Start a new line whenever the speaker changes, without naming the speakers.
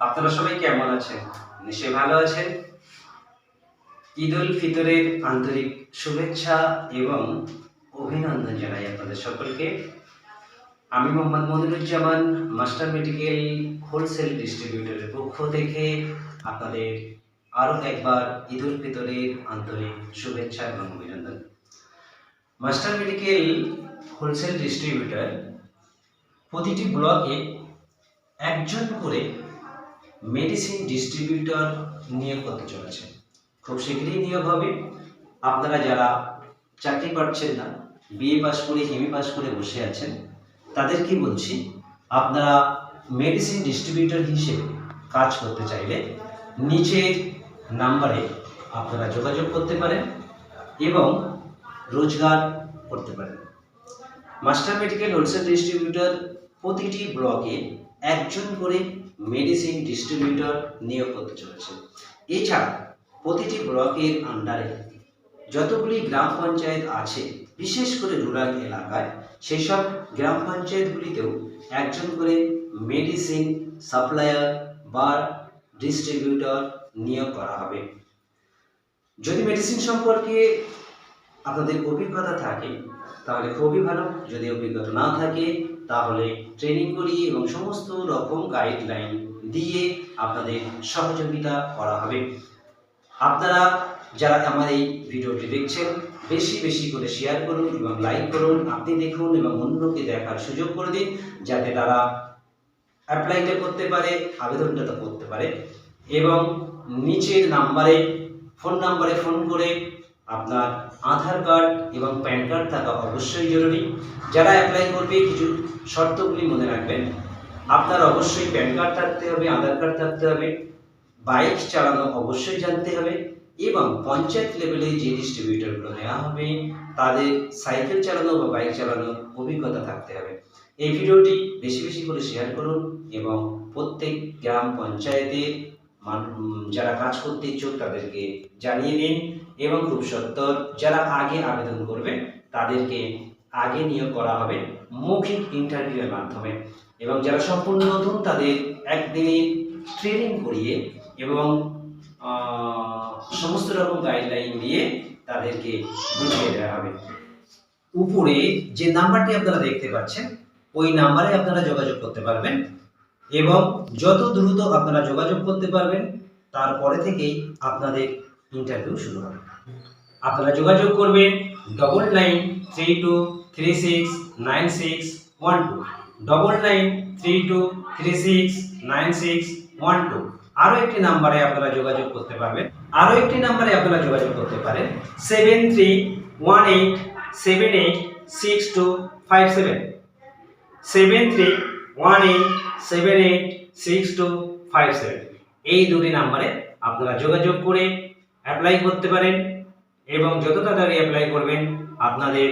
আপনারা সবাই কেমন আছেন? নিশ্চয়ই ভালো আছেন। ঈদ উল ফিতরের আন্তরিক শুভেচ্ছা এবং অভিনন্দন জানাই আপনাদের সকলকে। আমি Mohammad Moniruzzaman, master medical wholesale ডিস্ট্রিবিউটরের পক্ষ থেকে আপনাদের আরও একবার ঈদ উল ফিতরের আন্তরিক শুভেচ্ছা এবং অভিনন্দন। মাস্টার মেডিকেল হোলসেল ডিস্ট্রিবিউটর প্রতিটি ব্লকে একজন করে মেডিসিন ডিস্ট্রিবিউটর নিয়োগ করতে চলেছে। খুব শীঘ্রই নিয়োগ হবে। আপনারা যারা চাকরি পাচ্ছেন না বিএ পাস করে এমএ পাস করে বসে আছেন তাদের কি বলছি, আপনারা মেডিসিন ডিস্ট্রিবিউটর হিসেবে কাজ করতে চাইলে নিচের নাম্বারে আপনারা যোগাযোগ করতে পারেন এবং রোজগার করতে পারেন। মাস্টার মেডিকেল হোলসেল ডিস্ট্রিবিউটর প্রতিটি ব্লকে একজন করে মেডিসিন ডিস্ট্রিবিউটর নিয়োগ করতে চলেছে। এছাড়া প্রতিটি ব্লকের আন্ডারে যতগুলি গ্রাম পঞ্চায়েত আছে, বিশেষ করে রুরাল এলাকায় সেই সব গ্রাম পঞ্চায়েতগুলিতেও একজন করে মেডিসিন সাপ্লায়ার বা ডিস্ট্রিবিউটর নিয়োগ করা হবে। যদি মেডিসিন সম্পর্কে আপনাদের অভিজ্ঞতা থাকে, তাহলে খুবই ভালো। যদি অভিজ্ঞতা না থাকে তাহলে ট্রেনিং করিয়ে এবং সমস্ত রকম গাইডলাইন দিয়ে আপনাদের সহযোগিতা করা হবে। আপনারা যারা আমার এই ভিডিওটি দেখছেন, বেশি বেশি করে শেয়ার করুন এবং লাইক করুন। আপনি দেখুন এবং অন্যকে দেখার সুযোগ করে দিন, যাতে তারা অ্যাপ্লাইটা করতে পারে, আবেদনটা করতে পারে। এবং নিচের নাম্বারে ফোন নাম্বারে ফোন করে আপনার আধার কার্ড এবং প্যান কার্ড থাকা অবশ্যই জরুরি। যারা অ্যাপ্লাই করবে, কিছু শর্তগুলি মনে রাখবেন। আপনার অবশ্যই প্যান কার্ড থাকতে হবে, আধার কার্ড থাকতে হবে, বাইক চালানো অবশ্যই জানতে হবে এবং পঞ্চায়েত লেভেলে যে ডিস্ট্রিবিউটরগুলো নেওয়া হবে, তাদের সাইকেল চালানো বা বাইক চালানোর অভিজ্ঞতা থাকতে হবে। এই ভিডিওটি বেশি বেশি করে শেয়ার করুন এবং প্রত্যেক গ্রাম পঞ্চায়েতে যারা কাজ করতে ইচ্ছুক তাদেরকে জানিয়ে দিন এবং খুব সত্তর যারা আগে আবেদন করবে তাদেরকে আগে নিয়োগ করা হবে মৌখিক ইন্টারভিউয়ের মাধ্যমে। এবং যারা সম্পূর্ণ নতুন তাদের একদিনে ট্রেনিং করিয়ে এবং সমস্ত রকম গাইডলাইন দিয়ে তাদেরকে বুঝিয়ে দেওয়া হবে। উপরে যে নাম্বারটি আপনারা দেখতে পাচ্ছেন, ওই নাম্বারে আপনারা যোগাযোগ করতে পারবেন। এবং যত দ্রুত আপনারা যোগাযোগ করতে পারবেন তারপরে থেকেই আপনাদের ইন্টারভিউ শুরু হবে। আপনারা যোগাযোগ করবেন double nine three two three six nine six one two double nine three two three six nine six one two আরও একটি নাম্বারে আপনারা যোগাযোগ করতে পারবেন। আরও একটি নাম্বারে আপনারা যোগাযোগ করতে পারেন। Seven three one eight seven eight six two five seven seven three one eight seven eight six two five seven এই দুটি নাম্বারে আপনারা যোগাযোগ করে অ্যাপ্লাই করতে পারেন এবং যত তাড়াতাড়ি অ্যাপ্লাই করবেন, আপনাদের